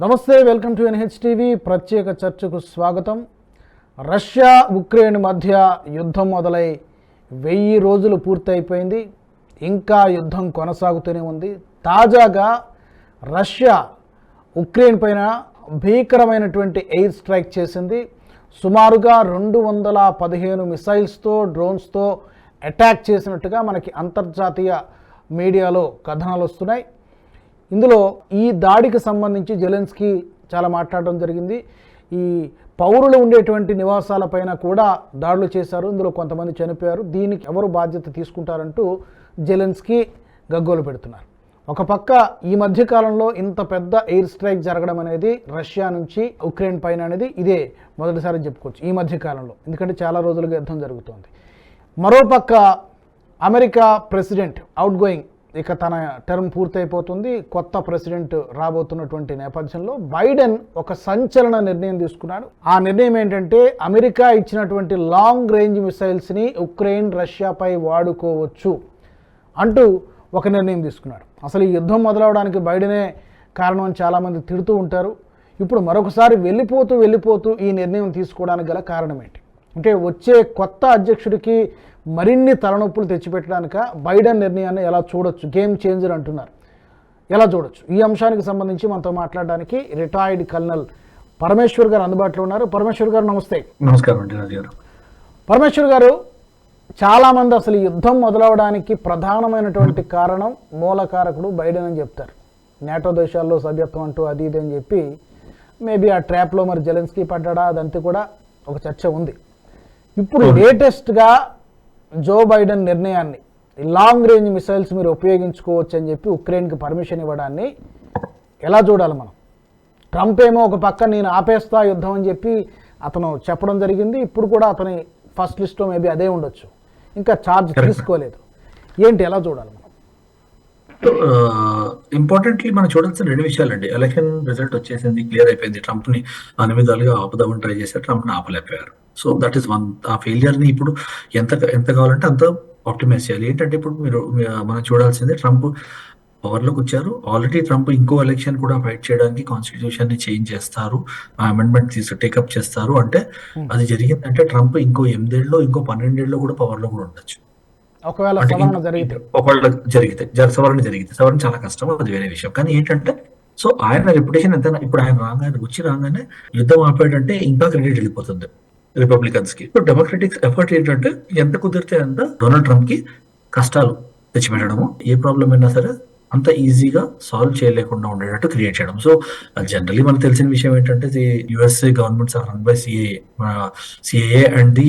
నమస్తే welcome to NH TV ప్రత్యేక చర్చకు స్వాగతం. రష్యా ఉక్రెయిన్ మధ్య యుద్ధం మొదలై వెయ్యి రోజులు పూర్తయిపోయింది. ఇంకా యుద్ధం కొనసాగుతూనే ఉంది. తాజాగా రష్యా ఉక్రెయిన్ పైన భీకరమైనటువంటి ఎయిర్ స్ట్రైక్ చేసింది. సుమారుగా రెండు వందల పదిహేను మిసైల్స్తో డ్రోన్స్తో అటాక్ చేసినట్టుగా మనకి అంతర్జాతీయ మీడియాలో కథనాలు వస్తున్నాయి. ఇందులో ఈ దాడికి సంబంధించి జెలెన్స్కీ చాలా మాట్లాడడం జరిగింది. ఈ పౌరులు ఉండేటువంటి నివాసాలపైన కూడా దాడులు చేశారు. ఇందులో కొంతమంది చనిపోయారు. దీనికి ఎవరు బాధ్యత తీసుకుంటారంటూ జెలెన్స్కీ గగ్గోలు పెడుతున్నారు. ఒక పక్క ఈ మధ్యకాలంలో ఇంత పెద్ద ఎయిర్ స్ట్రైక్ జరగడం అనేది రష్యా నుంచి ఉక్రెయిన్ పైన అనేది ఇదే మొదటిసారి చెప్పుకోవచ్చు ఈ మధ్యకాలంలో. ఎందుకంటే చాలా రోజులుగా యుద్ధం జరుగుతోంది. మరోపక్క అమెరికా ప్రెసిడెంట్ అవుట్ గోయింగ్ ఇక తన టర్మ్ పూర్తయిపోతుంది. కొత్త ప్రెసిడెంట్ రాబోతున్నటువంటి నేపథ్యంలో బైడెన్ ఒక సంచలన నిర్ణయం తీసుకున్నాడు. ఆ నిర్ణయం ఏంటంటే అమెరికా ఇచ్చినటువంటి లాంగ్ రేంజ్ మిసైల్స్ని ఉక్రెయిన్ రష్యాపై వాడుకోవచ్చు అంటూ ఒక నిర్ణయం తీసుకున్నాడు. అసలు ఈ యుద్ధం మొదలవడానికి బైడెనే కారణం అని చాలామంది తిడుతూ ఉంటారు. ఇప్పుడు మరొకసారి వెళ్ళిపోతూ వెళ్ళిపోతూ ఈ నిర్ణయం తీసుకోవడానికి గల కారణం ఏంటి? అంటే వచ్చే కొత్త అధ్యక్షుడికి మరిన్ని తలనొప్పులు తెచ్చిపెట్టడానిక బైడెన్ నిర్ణయాన్ని ఎలా చూడొచ్చు? గేమ్ చేంజర్ అంటున్నారు. ఎలా చూడొచ్చు? ఈ అంశానికి సంబంధించి మనతో మాట్లాడడానికి రిటైర్డ్ కల్నల్ పరమేశ్వర్ గారు అందుబాటులో ఉన్నారు. పరమేశ్వర్ గారు నమస్తే. నమస్కారం పరమేశ్వర్ గారు చాలామంది అసలు యుద్ధం మొదలవడానికి ప్రధానమైనటువంటి కారణం మూలకారకుడు బైడెన్ అని చెప్తారు. నేటో దేశాల్లో సభ్యత్వం అంటూ అది ఇది అని చెప్పి మేబీ ఆ ట్రాప్లో మరి జెలెన్స్కీ పడ్డాడా? అదంతా కూడా ఒక చర్చ ఉంది. ఇప్పుడు లేటెస్ట్గా జో బైడెన్ నిర్ణయాన్ని లాంగ్ రేంజ్ మిసైల్స్ మీరు ఉపయోగించుకోవచ్చు అని చెప్పి ఉక్రెయిన్కి పర్మిషన్ ఇవ్వడాన్ని ఎలా చూడాలి మనం? ట్రంప్ ఏమో ఒక పక్క నేను ఆపేస్తా యుద్ధం అని చెప్పి అతను చెప్పడం జరిగింది. ఇప్పుడు కూడా అతని ఫస్ట్ లిస్ట్లో మేబీ అదే ఉండొచ్చు. ఇంకా ఛార్జ్ తీసుకోలేదు. ఏంటి ఎలా చూడాలి ఇంపార్టెంట్లీ మనం చూడాల్సిన రెండు విషయాలండి. ఎలక్షన్ రిజల్ట్ వచ్చేసింది క్లియర్ అయిపోయింది. ట్రంప్ని అన్ని విధాలుగా ఆపుదామని ట్రై చేశారు ట్రంప్ని ఆపలేకపోయారు. సో దట్ ఈస్ వన్ ఆ ఫెయిలియర్ని ఇప్పుడు ఎంత ఎంత కావాలంటే అంత ఆప్టిమైజ్ చేయాలి. ఏంటంటే ఇప్పుడు మీరు మనం చూడాల్సింది ట్రంప్ పవర్లోకి వచ్చారు. ఆల్రెడీ ట్రంప్ ఇంకో ఎలక్షన్ కూడా ఫైట్ చేయడానికి కాన్స్టిట్యూషన్ని చేంజ్ చేస్తారు. ఆ అమెండ్మెంట్ తీసు టేకప్ చేస్తారు. అంటే అది జరిగిందంటే ట్రంప్ ఇంకో ఎనిమిదేళ్ళలో ఇంకో పన్నెండేళ్ళలో కూడా పవర్లో కూడా ఉండొచ్చు. ఒకవేళ సవరణ జరిగితే. ఒకవేళ జరిగితే సవరణ జరిగితే సవరణ చాలా కష్టం అది వేరే విషయం. కానీ ఏంటంటే సో ఆయన రెప్యుటేషన్ ఎంత ఇప్పుడు ఆయన రాగానే వచ్చి రాగానే యుద్ధం ఆపాడంటే ఇంకా క్రెడిట్ వెళ్ళిపోతుంది రిపబ్లికన్స్కి. ఇప్పుడు డెమోక్రటిక్స్ ఎఫర్ట్ ఏంటంటే ఎంత కుదిరితే అంత డొనాల్డ్ ట్రంప్కి కష్టాలు తెచ్చిపెట్టడము. ఏ ప్రాబ్లం అయినా సరే అంత ఈజీగా సాల్వ్ చేయలేకుండా ఉండేటట్టు క్రియేట్ చేయడం. సో జనరలీ మనకు తెలిసిన విషయం ఏంటంటే USA governments are run by CA CAA and the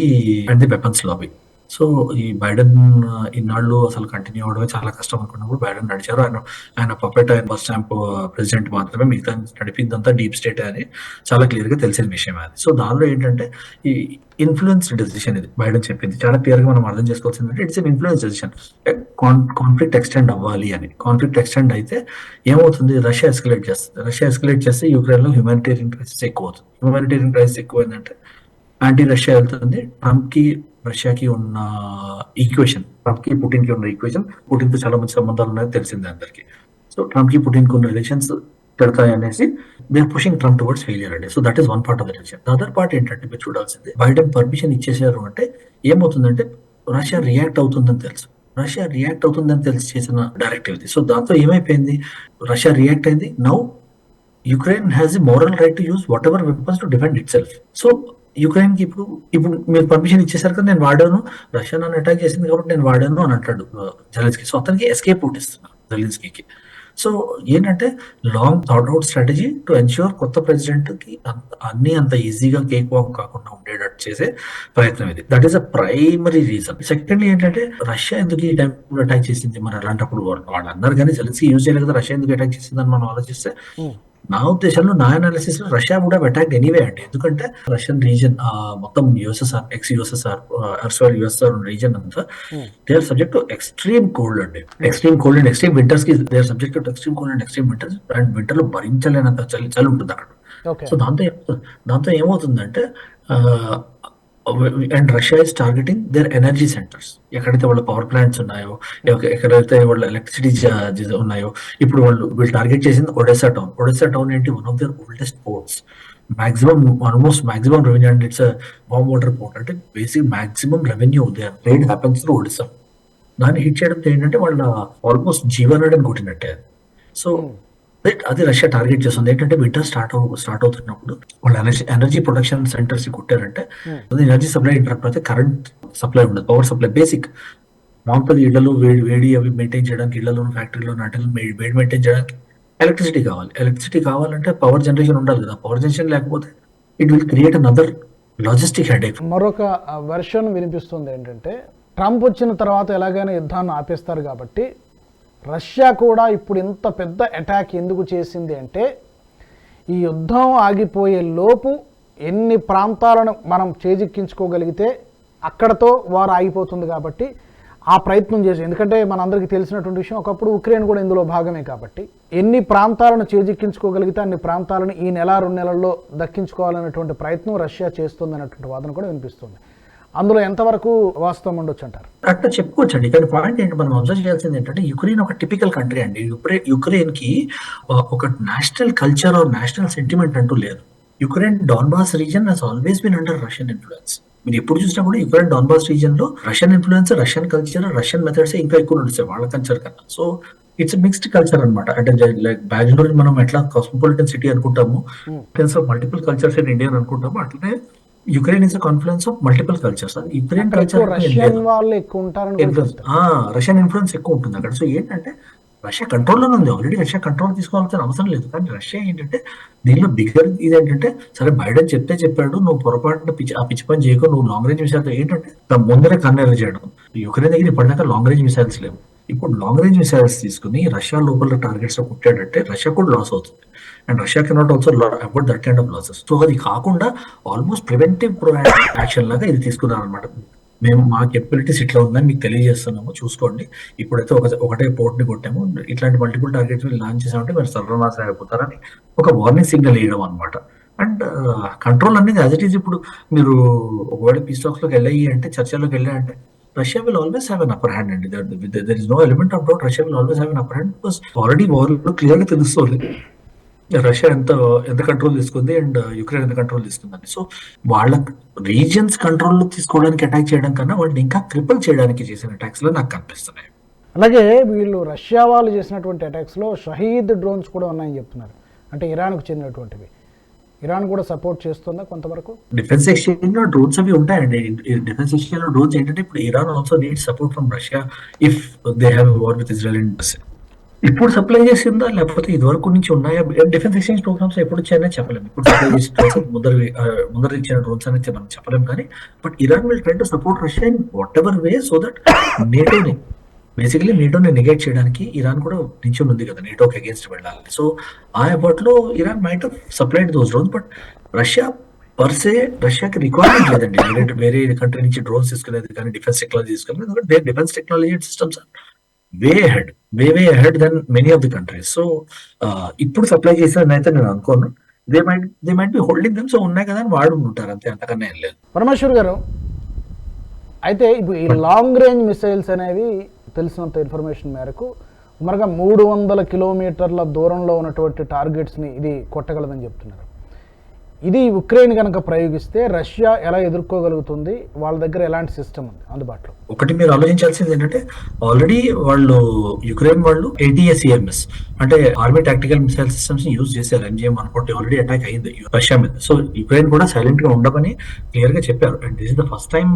and the weapons lobby so ఈ బైడెన్ ఇన్నాళ్ళు అసలు కంటిన్యూ అవడమే చాలా కష్టం అనుకున్నప్పుడు బైడెన్ నడిచారు. ఆయన ఆయన పప్పెట్ ఆయన బస్ స్టాంప్ ప్రెసిడెంట్ మాత్రమే మిగతా నడిపిందంతా డీప్ స్టేట్ అని చాలా క్లియర్గా తెలిసిన విషయం అది. సో దానిలో ఏంటంటే ఈ ఇన్ఫ్లుయెన్స్ డెసిషన్ ఇది బైడెన్ చెప్పింది. చాలా క్లియర్గా మనం అర్థం చేసుకోవాల్సింది it's an influence decision conflict extend అవ్వాలి అని. కాన్ఫ్లిక్ట్ ఎక్స్టెండ్ అయితే ఏమవుతుంది? రష్యా ఎస్కలేట్ చేస్తుంది. రష్యా ఎస్కలేట్ చేస్తే యూక్రెయిన్లో హ్యూమానిటేరియన్ క్రైసిస్ ఎక్కువ అవుతుంది. హ్యూమానిటేరియన్ క్రైసిస్ ఎక్కువ ఏంటంటే యాంటీ రష్యా వెళ్తుంది. ట్రంప్కి రష్యాకి ఉన్న ఈక్వేషన్ ట్రంప్కి పుటిన్కి ఉన్న ఈక్వేషన్ పుటిన్తో చాలా మంచి సంబంధాలు ఉన్నాయో తెలిసింది అందరికి. సో ట్రంప్కి పుటిన్కి ఉన్న రిలేషన్స్ పెడతాయి అనేసి they pushing Trump towards failure అండి. So that is one part of the relation other part ఏంటంటే మీరు చూడాల్సింది బైడెన్ పర్మిషన్ ఇచ్చేసారు అంటే ఏమవుతుందంటే రష్యా రియాక్ట్ అవుతుందని తెలుసు. రష్యా రియాక్ట్ అవుతుందని తెలిసి చేసిన డైరెక్టివ్ ఇది. సో దాంతో ఏమైపోయింది? రష్యా రియాక్ట్ అయింది. Now Ukraine has the moral right to use whatever weapons to defend itself so యుక్రెయిన్కి ఇప్పుడు ఇప్పుడు మీరు పర్మిషన్ ఇచ్చేసారు కదా నేను వాడాను. రష్యా నన్ను అటాక్ చేసింది కాబట్టి నేను వాడాను అని అంటాడు జెలెన్స్కీ సో అతనికి ఎస్కేప్ అవుట్ ఇస్తున్నారు సో ఏంటంటే long thought out strategy to ensure కొత్త ప్రెసిడెంట్కి అంత- అన్ని అంత ఈజీగా కేక్ వాక్ కాకుండా ఉండేటట్టు చేసే ప్రయత్నం ఇది. That is a primary reason secondly ఏంటంటే రష్యా ఎందుకు ఈ టైం అటాక్ చేసింది? మరి అలాంటప్పుడు వాళ్ళు అన్నారు కానీ జెలెన్స్కీ యూజ్ చేయలేదు కదా రష్యా ఎందుకు అటాక్ చేసింది అని మనం ఆలోచిస్తే hmm. నా ఉద్దేశంలో నా అనాలిసిస్లో రష్యా కూడా అటాక్ ఎనీవే అండి. ఎందుకంటే రష్యన్ రీజన్ మొత్తం యుఎస్ఎస్ఆర్ ఎక్స్ యుఎస్ఎస్ఆర్ అర్స్వల్ యుఎస్ఆర్ రీజన్ అంతా. They are subject to extreme cold అండి. Extreme cold and extreme వింటర్స్కి they are subject to extreme cold and extreme winters and వింటర్లో భరించలేనంత చలి చలి ఉంటుంది అక్కడ. సో దాంతో దాంతో ఏమవుతుందంటే and Russia is targeting their energy centres ఎక్కడైతే వాళ్ళ పవర్ ప్లాంట్స్ ఉన్నాయో ఎక్కడైతే వాళ్ళ ఎలక్ట్రిసిటీ ఉన్నాయో ఇప్పుడు వాళ్ళు వీళ్ళు టార్గెట్ చేసింది ఒడెసా టౌన్ ఒడెసా టౌన్ ఏంటి? One of the oldest ports maximum almost maximum revenue and it's warm water port అంటే basic maximum revenue their trade happens through Odesa దాన్ని హిట్ చేయడం ఏంటంటే వాళ్ళ ఆల్మోస్ట్ జీవనాడని కొట్టినట్టే. So hmm. రైట్ అది Russia target చేస్తుంది. ఏంటంటే వింటర్ స్టార్ట్ అవు స్టార్ట్ అవుతున్నప్పుడు వాళ్ళ ఎనర్జీ ఎనర్జీ ప్రొడక్షన్ సెంటర్స్ కొట్టారంటే ఎనర్జీ సప్లై ఇంటరప్ట్ అయితే కరెంట్ సప్లై ఉండదు. పవర్ సప్లై బేసిక్ మామూలు ఇళ్ళలో వేడి వేడి అవి మెయింటైన్ చేయడానికి ఇళ్ళలో ఫ్యాక్టరీలో నాటిలో వేడి మెయింటైన్ చేయడానికి ఎలక్ట్రిసిటీ కావాలి. ఎలక్ట్రిసిటీ కావాలంటే పవర్ జనరేషన్ ఉండాలి కదా. పవర్ జనరేషన్ లేకపోతే it will create another logistic headache మరొక వెర్షన్ వినిపిస్తుంది ఏంటంటే ట్రంప్ వచ్చిన తర్వాత ఎలాగైనా యుద్ధాన్ని ఆపేస్తారు కాబట్టి రష్యా కూడా ఇప్పుడు ఇంత పెద్ద అటాక్ ఎందుకు చేసింది అంటే ఈ యుద్ధం ఆగిపోయే లోపు ఎన్ని ప్రాంతాలను మనం చేజిక్కించుకోగలిగితే అక్కడతో వారు ఆగిపోతుంది కాబట్టి ఆ ప్రయత్నం చేసి ఎందుకంటే మనందరికీ తెలిసినటువంటి విషయం ఒకప్పుడు ఉక్రెయిన్ కూడా ఇందులో భాగమే కాబట్టి ఎన్ని ప్రాంతాలను చేజిక్కించుకోగలిగితే అన్ని ప్రాంతాలను ఈ నెల రెండు నెలల్లో దక్కించుకోవాలనేటువంటి ప్రయత్నం రష్యా చేస్తుంది అన్నటువంటి వాదన కూడా వినిపిస్తుంది. అందులో ఎంతవరకు వాస్తవం ఉండొచ్చు అంటారు? అట్లా చెప్పుకోవచ్చండి. కానీ పాయింట్ ఏంటి? మనం అబ్జర్వ్ చేయాల్సింది ఏంటంటే యుక్రెయిన్ ఒక టిపికల్ కంట్రీ అండి. యుక్రెయిన్కి ఒక national culture or national sentiment అంటూ లేదు. Ukraine Donbas region has always been under Russian influence మీరు ఎప్పుడు చూసినా కూడా Ukraine Donbas రీజన్లో Russian influence Russian culture Russian methods ఇంకా ఎక్కువ నడుస్తాయి వాళ్ళ కల్చర్ కన్నా. సో ఇట్స్ మిక్స్డ్ కల్చర్ అన్నమాట. అంటే లైక్ బెంగళూరు మనం ఎట్లా కాస్మోపాలిటన్ సిటీ అనుకుంటాము మల్టిపుల్ కల్చర్స్ ఇన్ ఇండియా అనుకుంటాము అట్లనే Ukraine is confluence of multiple cultures Ukraine culture Russian వాళ్ళు ఎక్కువ ఇన్ఫ్లుయెన్స్ చెప్తారు. రష్యన్ ఇన్ఫ్లుయెన్స్ ఎక్కువ ఉంటుంది అక్కడ. సో ఏంటంటే రష్యా కంట్రోల్లోనే ఉంది. ఆల్రెడీ రష్యా కంట్రోల్ తీసుకోవాల్సిన అవసరం లేదు. కానీ రష్యా ఏంటంటే దీనిలో బిగ్గర్ ఇది ఏంటంటే సరే బైడెన్ చెప్తే చెప్పాడు నువ్వు పొరపాటున పిచ్చి ఆ పిచ్చి పని చేయకు నువ్వు లాంగ్ రేంజ్ మిసైల్ ఏంటంటే ముందరే కన్నెర చేయడం. యుక్రెయిన్ దగ్గర ఇప్పటిదాకా లాంగ్ రేంజ్ మిసైల్స్ లేవు. ఇప్పుడు లాంగ్ రేంజ్ మిసైల్స్ తీసుకుని రష్యా లోపల టార్గెట్స్లో కుట్టాడంటే రష్యా కూడా లాస్ అవుతుంది. And Russia cannot also avoid that kind of losses so అది కాకుండా ఆల్మోస్ట్ ప్రివెంటివ్ యాక్షన్ లాగా ఇది తీసుకున్నాను అనమాట మేము మా కెపబిలిటీస్ ఇట్లా ఉందని మీకు తెలియజేస్తున్నాము. చూసుకోండి. ఇప్పుడైతే ఒక ఒకటే పోర్ట్ని కొట్టాము. ఇట్లాంటి మల్టిపుల్ టార్గెట్స్ లాంచ్ చేసామంటే మీరు సర్వనాశనం అయిపోతారని ఒక వార్నింగ్ సిగ్నల్ వేయడం అనమాట అండ్ కంట్రోల్ అనేది యాజ్ ఇట్ ఈస్ ఇప్పుడు మీరు ఒకవేళ పీస్ టాక్స్లోకి వెళ్ళాయి అంటే చర్చలోకి వెళ్ళాయంటే Russia will always have an upper hand అండి. There is no element of doubt Russia will always have an upper hand because already war క్లియర్గా తెలుస్తుంది. రష్యా ఎంత ఎంత కంట్రోల్ తీసుకుంది అండ్ యుక్రెయిన్ ఎంత కంట్రోల్ తీసుకుందని సో వాళ్ళ రీజియన్స్ కంట్రోల్ తీసుకోవడానికి అటాక్ చేయడం కన్నా వాళ్ళని ఇంకా క్రిపల్ చేయడానికి చేసిన అటాక్స్లో నాకు కనిపిస్తున్నాయి. అలాగే వీళ్ళు రష్యా వాళ్ళు చేసినటువంటి అటాక్స్లో షహీద్ డ్రోన్స్ కూడా ఉన్నాయని చెప్తున్నారు. అంటే ఇరాన్కు చెందినటువంటివి. ఇరాన్ కూడా సపోర్ట్ చేస్తుందా కొంతవరకు? డిఫెన్స్ ఎక్స్చేంజ్లో డ్రోన్స్ అవి ఉంటాయండి. డిఫెన్స్ ఎక్స్చేంజ్లో డ్రోన్స్ ఏంటంటే ఇప్పుడు Iran also need support from Russia if they have war with Israel and ఇప్పుడు సప్లై చేసిందా? లేకపోతే ఇది వరకు నుంచి ఉన్నాయా? డిఫెన్స్ ఎక్స్చేంజ్ ప్రోగ్రామ్స్ ఎప్పుడు వచ్చాయనే చెప్పలేము ఇప్పుడు సప్లై చేసిన డ్రోన్స్ ముందర ముందర ఇచ్చిన డ్రోన్స్ అనేది మనం చెప్పలేము కానీ but Iran will try to support Russia in whatever way so that నేటోని basically నేటోని నెగేట్ చేయడానికి ఇరాన్ కూడా నించుని ఉంది కదా నేటోకి అగేన్స్ట్ వెళ్ళాలి సో ఆ effort Iran might supplied those drones but Russia per రష్యాకి requirement లేదండి. వేరే కంట్రీ నుంచి డ్రోన్స్ తీసుకునేది కానీ డిఫెన్స్ టెక్నాలజీ తీసుకునేది ఎందుకంటే defence technology systems we had we we had than many of the countries so ఇప్పుడు సప్లై చేసిన అయితే నేను అనుకోను. They might they might be holding them so ఉన్నాయి కదా అని వాడు ఉంటారు. అంతే అంతకన్నా ఏం లేదు. పరమేశ్వర్ గారు అయితే ఇప్పుడు ఈ లాంగ్ రేంజ్ మిసైల్స్ అనేవి తెలిసినంత ఇన్ఫర్మేషన్ మేరకు మరగా మూడు వందల కిలోమీటర్ల దూరంలో ఉన్నటువంటి టార్గెట్స్ని ఇది కొట్టగలదని చెప్తున్నారు. ఇది ఉక్రెయిన్ కనుక ప్రయోగిస్తే రష్యా ఎలా ఎదుర్కోగలుగుతుంది? వాళ్ళ దగ్గర ఎలాంటి సిస్టమ్ ఉంది? అందుబాటులో. ఒకటి మీరు ఆలోచించాల్సింది ఏంటంటే ఆల్రెడీ వాళ్ళు యుక్రెయిన్ వాళ్ళు ఏటీఎస్ఈఎంఎస్ అంటే ఆర్మీ టాక్టికల్ మిసైల్ సిస్టమ్స్ని యూజ్ చేశారు. ఎంజిఎం అనుకోండి ఆల్రెడీ అటాక్ అయింది రష్యా మీద. సో యుక్రెయిన్ కూడా సైలెంట్గా ఉండమని క్లియర్గా చెప్పారు. And this is the first time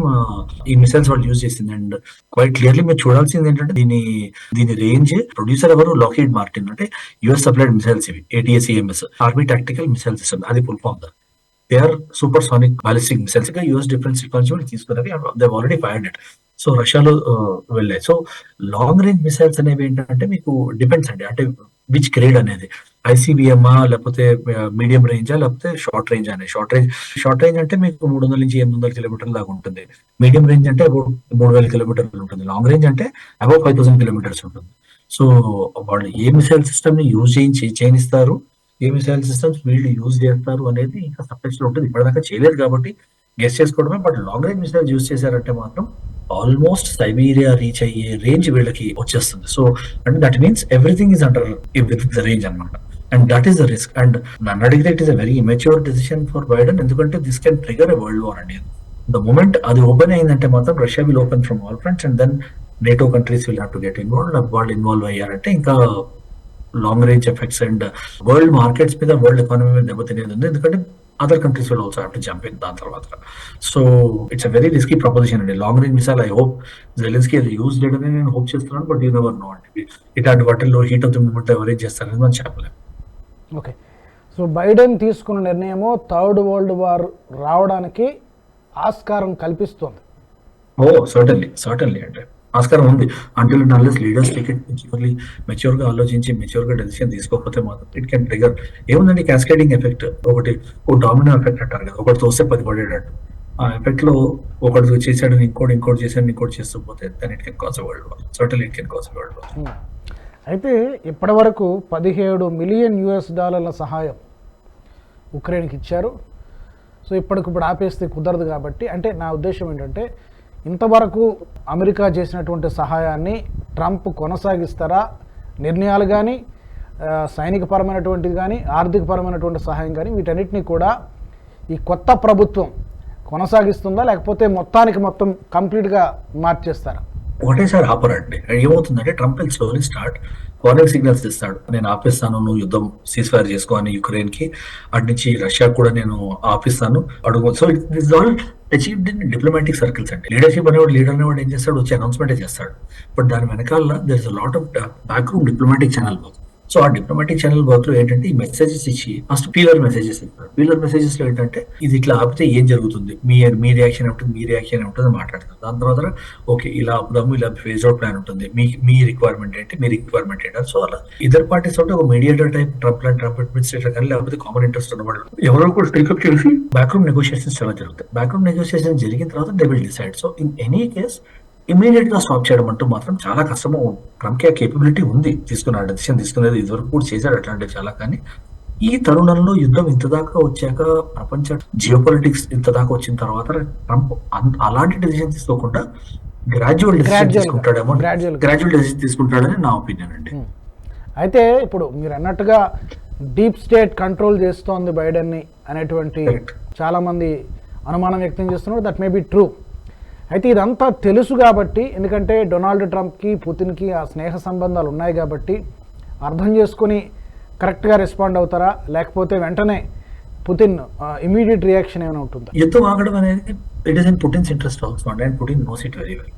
ఈ మిసైల్స్ వాళ్ళు యూజ్ చేసింది. అండ్ క్వైట్ క్లియర్లీ మీరు చూడాల్సింది ఏంటంటే దీని దీని రేంజ్ ప్రొడ్యూసర్ ఎవరు? లాకీడ్ మార్టిన్ అంటే యుఎస్ సప్లైడ్ మిసైల్స్ ఇవి. ATACMS army tactical missile system అది full form they are supersonic ballistic మిసైల్స్గా US difference technology తీసుకున్నది they already fired it so రష్యాలో వెళ్ళాయి. సో లాంగ్ రేంజ్ మిసైల్స్ అనేవి ఏంటంటే మీకు డిపెండ్స్ అండి. అంటే విచ్ గ్రేడ్ అనేది? ఐసీబీఎంఆ లేకపోతే uh, మీడియం రేంజా లేకపోతే షార్ట్ రేంజ్ అనేది షార్ట్ రేంజ్ షార్ట్ రేంజ్ అంటే మీకు మూడు వందల నుంచి ఎనిమిది వందల కిలోమీటర్ల దాకా ఉంటుంది. మీడియం రేంజ్ అంటే అబౌట్ మూడు వేల కిలోమీటర్లు ఉంటుంది. లాంగ్ రేంజ్ అంటే అబౌట్ ఫైవ్ థౌసండ్ కిలోమీటర్స్ ఉంటుంది. సో వాళ్ళు ఏ మిసైల్ సిస్టమ్ని యూజ్ చేయించి చేయనిస్తారు ఏ మిసైల్ సిస్టమ్స్ వీళ్ళు యూజ్ చేస్తారు అనేది ఇంకా సబ్జెక్ట్లో ఉంటుంది. ఇప్పటిదాకా చేయలేదు కాబట్టి గెస్ చేసుకోవడమే but long range missiles use చేశారంటే మాత్రం ఆల్మోస్ట్ సైబీరియా రీచ్ అయ్యే రేంజ్ వీళ్ళకి వచ్చేస్తుంది. So and that means everything is under with the range అనమాట and that is the risk and నన్ను అడిగితే it is a very immature decision for Biden ఎందుకంటే this can trigger a world war అండి the moment అది open అయిందంటే మాత్రం Russia will open from all fronts and then NATO countries will have to get involve వాళ్ళు involve అయ్యారంటే ఇంకా long range effects and world markets మీద world economy మీద దెబ్బతినేది ఉంది. ఎందుకంటే other countries will also have to jump in దాని తర్వాత. So it's a very risky proposition అండి. Long range missile I hope Zelensky అది యూజ్ చేయడమే నేను హోప్ చేస్తున్నాను బట్ యూ నెవర్ నో అండి. ఇట్లాంటి వాటిల్లో heat of the moment average చేస్తారని మనం చెప్పలేము ఓకే సో బైడెన్ తీసుకున్న నిర్ణయము థర్డ్ వరల్డ్ వార్ రావడానికి ఆస్కారం కల్పిస్తుంది. ఓ సర్టన్లీ సర్టన్లీ అంటే ఆస్కారం ఉంది. అంటే నల్లెస్ లీడర్స్ టికెట్ మెచ్యూర్లీ మెచ్యూర్గా ఆలోచించి మెచ్యూర్గా డెసిషన్ తీసుకోకపోతే మాత్రం ఇట్ కెన్ ట్రిగర్ ఏముందండి క్యాస్కేడింగ్ ఎఫెక్ట్ ఒకటి ఓ డామినో ఎఫెక్ట్ అంటారు కదా ఒకటి తోస్తే పది పడేటట్టు. ఆ ఎఫెక్ట్లో ఒకటి చేశాడు ఇంకోటి ఇంకోటి చేశాడు ఇంకోటి చేస్తూ పోతే then it can cause world war certainly it can cause world war అయితే ఇప్పటి వరకు పదిహేడు మిలియన్ యుఎస్ డాలర్ల సహాయం ఉక్రెయిన్కి ఇచ్చారు. సో ఇప్పటికిప్పుడు ఆపేస్తే కుదరదు కాబట్టి అంటే నా ఉద్దేశం ఏంటంటే ఇంతవరకు అమెరికా చేసినటువంటి సహాయాన్ని ట్రంప్ కొనసాగిస్తారా? నిర్ణయాలు కానీ సైనికపరమైనటువంటిది కానీ ఆర్థికపరమైనటువంటి సహాయం కానీ వీటన్నిటిని కూడా ఈ కొత్త ప్రభుత్వం కొనసాగిస్తుందా? లేకపోతే మొత్తానికి మొత్తం కంప్లీట్గా మార్చేస్తారా? ఒకటేసారి ఆపరండి ఏమవుతుందంటే Trump will slowly start warning signals ఇస్తాడు. నేను ఆపిస్తాను నువ్వు యుద్ధం సీజ్ ఫైర్ చేసుకో అని యుక్రెయిన్కి. అటు నుంచి రష్యా కూడా నేను ఆపిస్తాను. అడుగు so it's all achieved in diplomatic circles అండి. లీడర్షిప్ అనేవాడు లీడర్ అనేవాడు ఏం చేస్తాడు? వచ్చి అనౌన్స్మెంట్ చేస్తాడు. బట్ దాని వెనకాల there is lot of back room diplomatic channel work so ఆ డిప్లొమాటిక్ ఛానల్ వర్క్లో ఏంటంటే ఈ మెసేజెస్ ఇచ్చి ఫస్ట్ పీలర్ మెసేజెస్ ఇస్తారు. పీలర్ మెసేజెస్లో ఏంటంటే ఇది ఇట్లా ఆపితే ఏం జరుగుతుంది? మీ మీ రియాక్షన్ ఉంటుంది మీ రియాక్షన్ ఉంటుంది మాట్లాడతారు. దాని తర్వాత ఓకే ఇలా ఆపుదాము ఇలా ఫేజ్ అవుట్ ప్లాన్ ఉంటుంది. మీ మీ రిక్వైర్మెంట్ ఏంటి? మీ రిక్వైర్మెంట్ ఏంటి? సో అలా. ఇద్దరు పార్టీస్ ఉంటే ఒక mediator type Trump and Trump administrator కానీ లేకపోతే కామన్ ఇంట్రెస్ట్ ఉన్న వాళ్ళు ఎవరో కూడా టేకప్ చేసి బ్యాక్ రూమ్ నెగోషియేషన్స్ చాలా జరుగుతాయి. బ్యాక్ రూమ్ నెగోషియేషన్ జరిగిన తర్వాత they will decide so in any case ఇమీడియట్గా స్టాప్ చేయడం అంటూ మాత్రం చాలా కష్టము. ట్రంప్కి ఆ కేపబిలిటీ ఉంది. తీసుకున్న డెసిషన్ తీసుకునేది ఇదివరకు కూడా చేశాడు అట్లాంటివి చాలా. కానీ ఈ తరుణంలో యుద్ధం ఇంత దాకా వచ్చాక ప్రపంచ జియో పొలిటిక్స్ ఇంత దాకా వచ్చిన తర్వాత ట్రంప్ అలాంటి డెసిషన్ తీసుకోకుండా గ్రాడ్యువల్ డెసిషన్ తీసుకుంటాడేమో. గ్రాడ్యువల్ డెసిషన్ తీసుకుంటాడని నా ఒపీనియన్ అండి. అయితే ఇప్పుడు మీరు అన్నట్టుగా డీప్ స్టేట్ కంట్రోల్ చేస్తోంది బైడెన్ని అనేటువంటి. చాలామంది అనుమానం వ్యక్తం చేస్తున్నారు. దట్ మే బి ట్రూ అయితే ఇదంతా తెలుసు కాబట్టి ఎందుకంటే డొనాల్డ్ ట్రంప్కి పుతిన్కి ఆ స్నేహ సంబంధాలు ఉన్నాయి కాబట్టి అర్థం చేసుకొని కరెక్ట్గా రెస్పాండ్ అవుతారా? లేకపోతే వెంటనే పుతిన్ ఇమీడియట్ రియాక్షన్ ఏమైనా ఉంటుందా? యుద్ధం ఆగడం అనేది it is in Putin's interest also and Putin knows it very well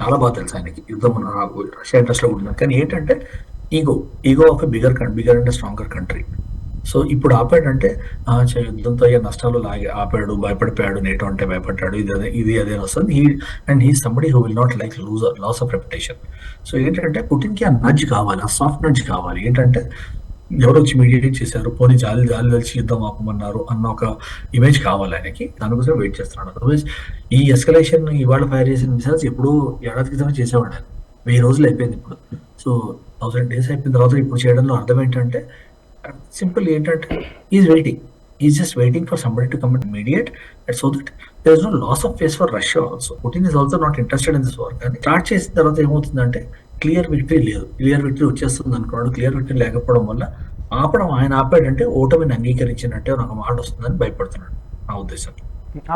చాలా బాగా తెలుసు ఆయనకి. యుద్ధం రష్యా ఇంట్రెస్ట్లో ఉంటుంది కానీ ఏంటంటే ego ego of a bigger bigger and stronger country so ఇప్పుడు ఆపాడంటే ఆ, యుద్ధంతో అయ్యే నష్టాలు లాగే ఆపాడు భయపడిపోయాడు నేటో అంటే భయపడ్డాడు ఇది అదే ఇది అదే వస్తుంది. He and he somebody who will not like lose loss of reputation so ఏంటంటే పుటిన్కి ఆ నడ్జ్ కావాలి ఆ సాఫ్ట్ నడ్జ్ కావాలి. ఏంటంటే ఎవరు వచ్చి మీడియేట్ చేశారు పోనీ జాలి జాలి కలిసి యుద్ధం ఆపమన్నారు అన్న ఒక ఇమేజ్ కావాలి ఆయనకి. దానికోసం వెయిట్ చేస్తున్నాడు. అదర్వైజ్ ఈ ఎస్కలేషన్ ఇవాళ ఫైర్ చేసిన మిసైల్స్ ఎప్పుడు ఏడాది క్రితమే చేసేవాడు వెయ్యి రోజులు అయిపోయింది ఇప్పుడు. సో థౌసండ్ డేస్ అయిపోయిన తర్వాత ఇప్పుడు చేయడంలో అర్థం ఏంటంటే సింపుల్ ఏంటంటే is waiting is just waiting for somebody to come mediate and so that there is no loss of face for Russia also Putin is also not interested in this work అని start చేసిన తర్వాత ఏమవుతుందంటే clear victory లేదు. Clear victory వచ్చేస్తుంది అనుకున్నాడు clear victory లేకపోవడం వల్ల ఆపడం ఆయన ఆపాడంటే ఓటమిని అంగీకరించినట్టే నాకు మాట వస్తుందని భయపడుతున్నాడు నా ఉద్దేశం.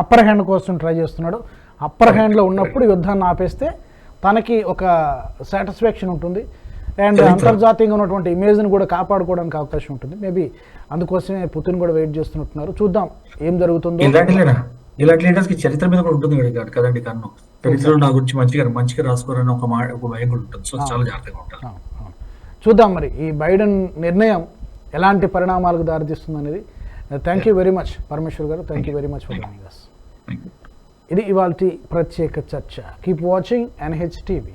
అప్పర్ హ్యాండ్ కోసం ట్రై చేస్తున్నాడు. అప్పర్ హ్యాండ్లో ఉన్నప్పుడు యుద్ధాన్ని ఆపేస్తే తనకి ఒక సాటిస్ఫాక్షన్ ఉంటుంది. అండ్ చరిత్ర. అంతర్జాతీయంగా ఉన్నటువంటి ఇమేజ్ని కూడా కాపాడుకోవడానికి అవకాశం ఉంటుంది. మేబీ అందుకోసమే పుతిన్ కూడా వెయిట్ చేస్తున్నట్టున్నారు. చూద్దాం ఏం జరుగుతుందో. ఇలాంటి లీడర్స్కి చరిత్ర మీద కూడా ఉంటుంది కదా కదండి కన్ను. చరిత్రలో నా గురించి మంచిగా మంచిగా రాసుకోరని ఒక మాట ఒక భయం కూడా ఉంటుంది. సో చాలా జాగ్రత్తగా ఉంటారు అవును. చూద్దాం మరి ఈ బైడెన్ నిర్ణయం ఎలాంటి పరిణామాలకు దారితీస్తుంది అనేది thank you very much Parameshwar garu. Thank you very much for joining us. ఇది ఇవాళ ప్రత్యేక చర్చ. Keep watching NH TV